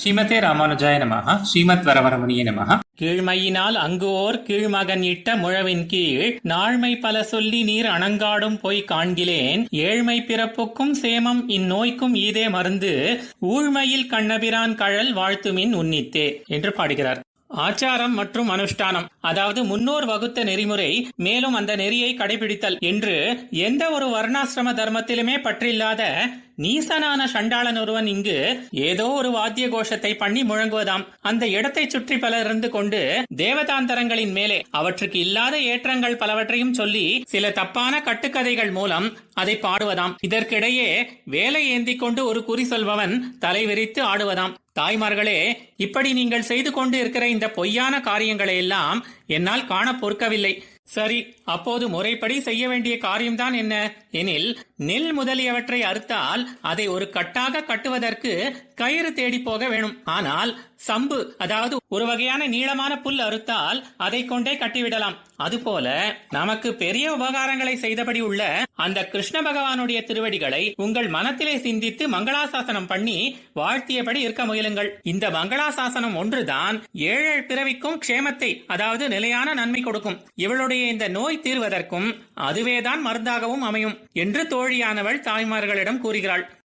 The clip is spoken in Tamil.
ஸ்ரீமதே ராமானுஜாய நமஹ. ஸ்ரீமத் வரவரமுனிய நமஹ. கீழ்மையினால் அங்குவோர் கீழ்மகன் இட்ட முழவின் கீழ் நாழ்மை பல சொல்லி நீர் அணங்காடும் போய் காண்கிலேன் ஏழ்மை பிறப்புக்கும் சேமம் இந்நோய்க்கும் ஈதே மருந்து ஊழ்மையில் கண்ணபிரான் கழல் வாழ்த்துமின் உன்னித்தே என்று பாடுகிறார். ஆச்சாரம் மற்றும் அனுஷ்டானம். அதாவது முன்னோர் வகுத்த நெறிமுறை மேலும் அந்த நெறியை கடைபிடித்தல் என்று எந்த ஒரு வர்ணாசிரம தர்மத்திலுமே பற்றில்லாத நீசனான சண்டாளன் ஒருவன் இங்கு ஏதோ ஒரு வாத்திய கோஷத்தை பண்ணி முழங்குவதாம். அந்த இடத்தை சுற்றி பலர் இருந்து கொண்டு தேவதாந்தரங்களின் மேலே அவற்றுக்கு இல்லாத ஏற்றங்கள் பலவற்றையும் சொல்லி சில தப்பான கட்டுக்கதைகள் மூலம் அதை பாடுவதாம். இதற்கிடையே வேலை ஏந்தி கொண்டு ஒரு குறி சொல்பவன் தலைவிரித்து ஆடுவதாம். தாய்மார்களே இப்படி நீங்கள் செய்து கொண்டு இருக்கிற இந்த பொய்யான காரியங்களை எல்லாம் என்னால் காண பொறுக்கவில்லை. சரி அப்போது முறைப்படி செய்ய வேண்டிய காரியம்தான் என்ன? எனில் நெல் முதலியவற்றை அறுத்தால் அதை ஒரு கட்டாக கட்டுவதற்கு கயிறு தேடி போக வேணும். ஆனால் சம்பு அதாவது ஒரு வகையான நீளமான புல் அறுத்தால் அதை கொண்டே கட்டிவிடலாம். அதுபோல நமக்கு பெரிய உபகாரங்களை செய்தபடி உள்ள அந்த கிருஷ்ண பகவானுடைய திருவடிகளை உங்கள் மனத்திலே சிந்தித்து மங்களாசாசனம் பண்ணி வாழ்த்தியபடி இருக்க முயலுங்கள். இந்த மங்களாசாசனம் ஒன்றுதான் ஏழு பிறவிக்கும் க்ஷேமத்தை அதாவது நிலையான நன்மை கொடுக்கும். இவளுடைய இந்த நோய் தீர்வதற்கும் அதுவேதான் மருந்தாகவும் அமையும் என்று தோழியானவள் தாய்மார்களிடம் கூறுகிறாள்.